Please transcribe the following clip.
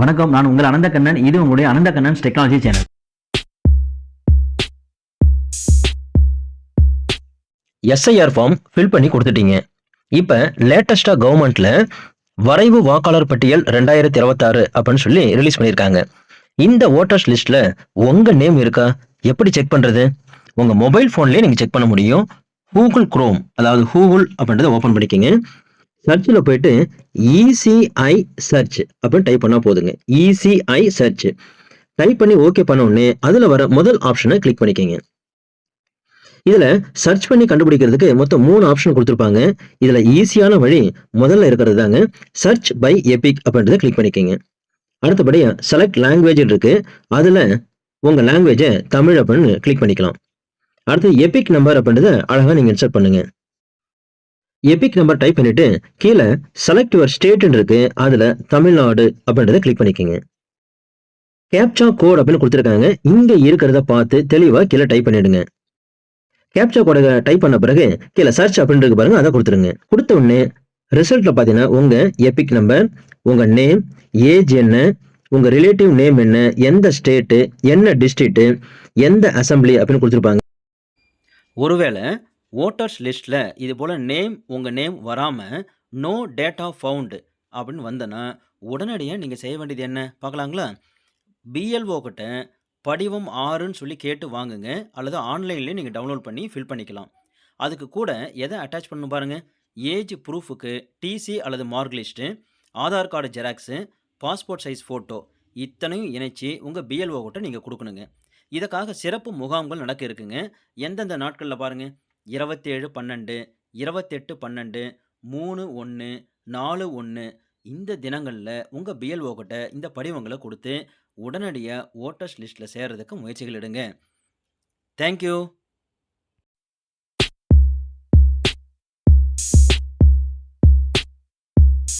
வணக்கம் நான் உங்கள் அனந்த கண்ணன் இது உங்களுடைய Anantha Kannan technology channel SIR form fill பண்ணி கொடுத்துட்டீங்க. இப்போ லேட்டஸ்ட்டாக கவர்மெண்ட்ல வரைவு வாக்காளர் பட்டியல் ரெண்டாயிரத்தி இருபத்தாறு அப்படின்னு சொல்லி ரிலீஸ் பண்ணியிருக்காங்க. இந்த ஓட்டர்ஸ் லிஸ்ட்ல உங்க நேம் இருக்கா? எப்படி செக் பண்றது? உங்க மொபைல் ஃபோன்லேயே நீங்க செக் பண்ண முடியும். கூகுள் குரோம் அதாவது கூகுள் அப்படின்றத ஓப்பன் பண்ணிக்கோங்க. சர்ச்சில் போயிட்டு இசிஐ சர்ச் அப்படின்னு டைப் பண்ணால் போதுங்க. இசிஐ சர்ச் டைப் பண்ணி ஓகே பண்ண உடனே அதில் வர முதல் ஆப்ஷனை கிளிக் பண்ணிக்கோங்க. இதில் சர்ச் பண்ணி கண்டுபிடிக்கிறதுக்கு மொத்தம் மூணு ஆப்ஷன் கொடுத்துருப்பாங்க. இதில் ஈஸியான வழி முதல்ல இருக்கிறது தாங்க. சர்ச் பை எபிக் அப்படின்றத கிளிக் பண்ணிக்கோங்க. அடுத்தபடியாக செலக்ட் லாங்குவேஜ் இருக்குது அதில் உங்கள் லாங்குவேஜை தமிழ் அப்படின்னு கிளிக் பண்ணிக்கலாம். அடுத்து எபிக் நம்பர் அப்படின்றத அழகாக நீங்கள் இன்சர்ட் பண்ணுங்கள் எபிக் நம்பர் டைப் பண்ணிட்டு கீழே செலக்ட் யுவர் ஸ்டேட்னு இருக்கு அதுல தமிழ்நாடு அப்படின்றத கிளிக் பண்ணிக்கோங்க. கேப்சா கோட் அப்படின்னு கொடுத்துருக்காங்க. இங்க இருக்கிறத பார்த்து தெளிவா கீழே டைப் பண்ணிடுங்க. கேப்சா கோடை டைப் பண்ண பிறகு கீழே சர்ச் அப்படின்றது பாருங்க அதை கொடுத்துருங்க. கொடுத்த உடனே ரிசல்ட்ல பார்த்தீங்கன்னா உங்க எபிக் நம்பர் உங்க நேம் ஏஜ் என்ன உங்க ரிலேட்டிவ் நேம் என்ன எந்த ஸ்டேட்டு என்ன டிஸ்ட்ரிக்ட் எந்த அசம்பிளி அப்படின்னு கொடுத்துருப்பாங்க. ஒருவேளை ஓட்டர்ஸ் லிஸ்ட்டில் இது போல் நேம் உங்கள் நேம் வராமல் நோ டேட்டா ஃபவுண்டு அப்படின்னு வந்தனா உடனடியாக நீங்கள் செய்ய வேண்டியது என்ன? பார்க்கலாங்களா? பிஎல்ஓ கிட்ட படிவம் ஆறுன்னு சொல்லி கேட்டு வாங்குங்க. அல்லது ஆன்லைன்லேயே நீங்கள் டவுன்லோட் பண்ணி ஃபில் பண்ணிக்கலாம். அதுக்கு கூட எதை அட்டாச் பண்ணணும் பாருங்கள் ஏஜ் ப்ரூஃபுக்கு டிசி அல்லது mark list Aadhaar card xerox passport size photo இத்தனையும் இணைச்சி உங்கள் பிஎல்ஓ கிட்ட நீங்கள் கொடுக்கணுங்க. இதற்காக சிறப்பு முகாம்கள் நடக்க இருக்குங்க. எந்தெந்த நாட்களில் பாருங்கள் இருபத்தேழு பன்னெண்டு இருபத்தெட்டு பன்னெண்டு மூணு ஒன்று நாலு ஒன்று இந்த தினங்களில் உங்கள் பிஎல்ஓ கிட்ட இந்த படிவங்களை கொடுத்து உடனடியாக ஓட்டர்ஸ் லிஸ்ட்டில் சேர்கிறதுக்கு முயற்சிகள் எடுங்க. தேங்க்யூ